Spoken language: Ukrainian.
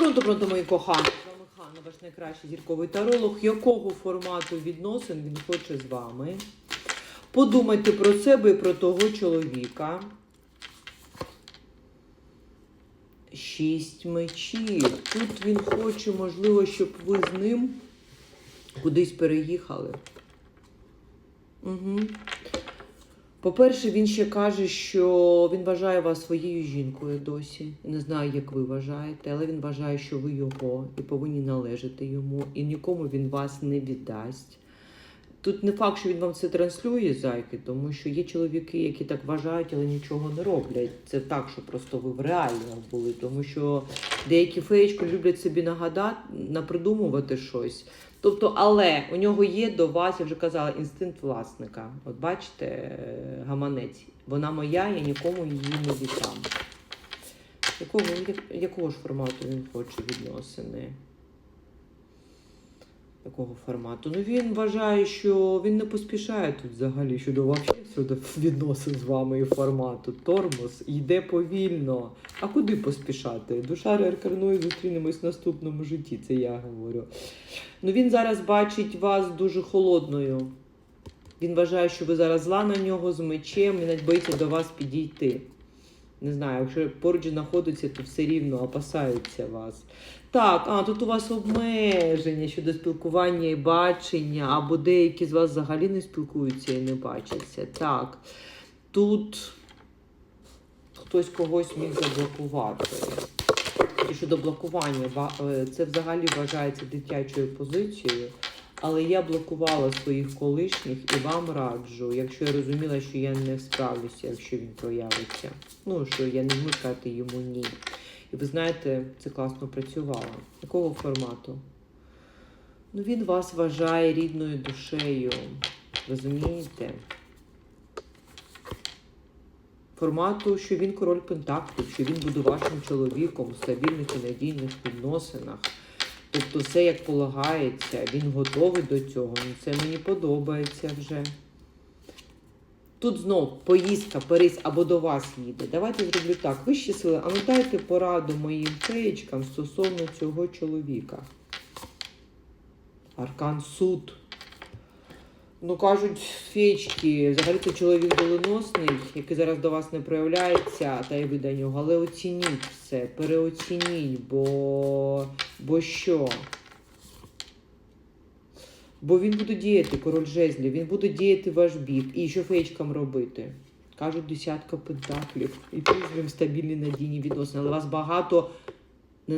Пронто, пронто, мої кохані. З вами Ханна, ваш найкращий зірковий таролог. Якого формату відносин він хоче з вами? Подумайте про себе і про того чоловіка. Шість мечів. Тут він хоче, можливо, щоб ви з ним кудись переїхали. Угу. По-перше, він ще каже, що він вважає вас своєю жінкою досі. Не знаю, як ви вважаєте, але він вважає, що ви його і повинні належати йому, і нікому він вас не віддасть. Тут не факт, що він вам це транслює, зайки, тому що є чоловіки, які так вважають, але нічого не роблять. Це так, що просто ви в реальних були, тому що деякі феєчки люблять собі нагадати, напридумувати щось. Тобто, але у нього є до вас, я вже казала, інстинкт власника. От бачите, е, гаманець. Вона моя, я нікому її не віддам. Якого, якого ж формату він хоче відносини? Якого формату? Ну він вважає, що він не поспішає тут взагалі щодо вообще відносин з вами і формату. Тормоз йде повільно. А куди поспішати? Душа реінкарнує, зустрінемось в наступному житті, це я говорю. Ну він зараз бачить вас дуже холодною. Він вважає, що ви зараз зла на нього з мечем і навіть боїться до вас підійти. Не знаю, якщо поруч знаходиться, то все рівно опасаються вас. Так, а тут у вас обмеження щодо спілкування і бачення, або деякі з вас взагалі не спілкуються і не бачаться. Так, тут хтось когось міг заблокувати. І щодо блокування, е, це взагалі вважається дитячою позицією. Але я блокувала своїх колишніх і вам раджу, якщо я розуміла, що я не справлюся, якщо він проявиться. Ну, що я не можу сказати йому ні. І ви знаєте, це класно працювало. Якого формату? Ну, він вас вважає рідною душею. Розумієте? Формату, що він король пентаклів, що він буде вашим чоловіком у стабільних і надійних відносинах. Тобто все як полагається, він готовий до цього. Ну, це мені подобається вже. Тут знов поїздка, перейсь або до вас їде. Давайте зроблю так. Вищі сили, а ну дайте пораду моїм феєчкам стосовно цього чоловіка. Аркан суд. Ну, кажуть, феєчки, взагалі це чоловік доленосний, який зараз до вас не проявляється, та й ви до нього, але оцініть все, переоцініть, бо, бо що? Бо він буде діяти, король жезлів, він буде діяти ваш бік. І що феєчкам робити? Кажуть, десятка пентаклів. І плюс їм стабільні надійні відносини. Але вас багато не